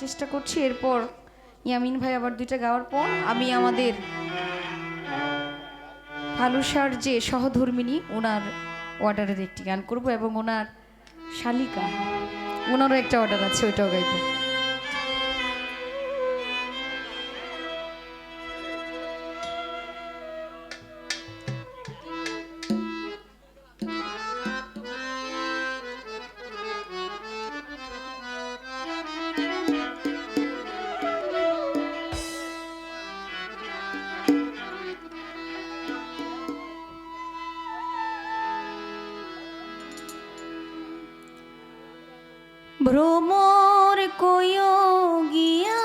চেষ্টা করছি, এরপর ইয়ামিন ভাই আবার দুইটা গাওয়ার পর আমি আমাদের ফালুসার যে সহধর্মিনী, ওনার অর্ডারের একটি গান করব এবং ওনার শালিকা, ওনারও একটা অর্ডার আছে, ওইটাও গাইব। ভ্রমর কয় গিয়া।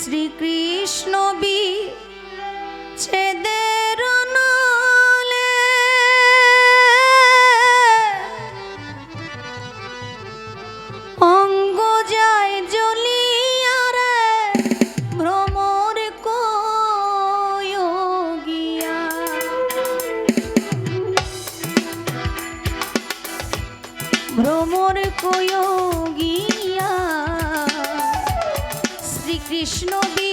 শ্রীকৃষ্ণ বি ভ্রমর কয়োগিয়া? শ্রীকৃষ্ণ বি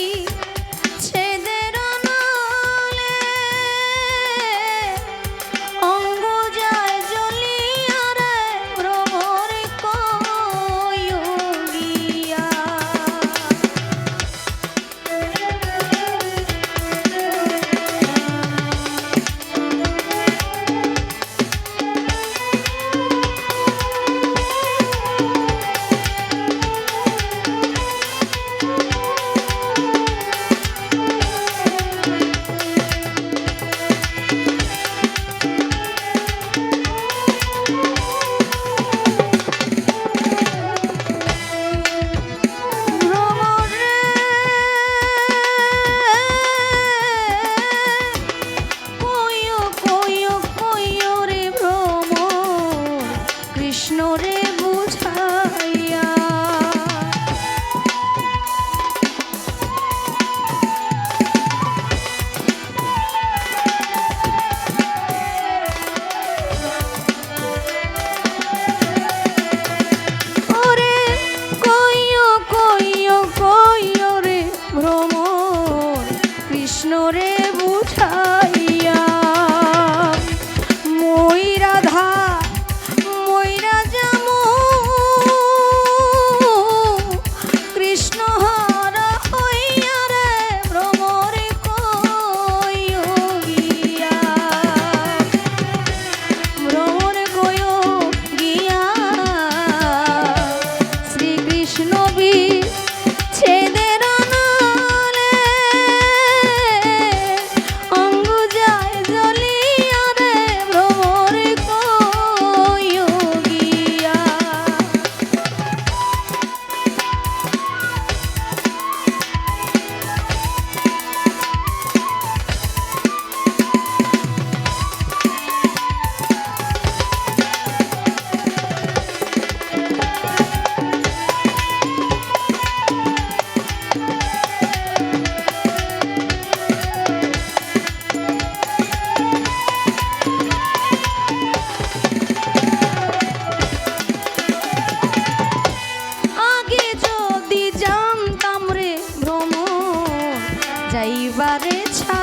যাইবারে ছা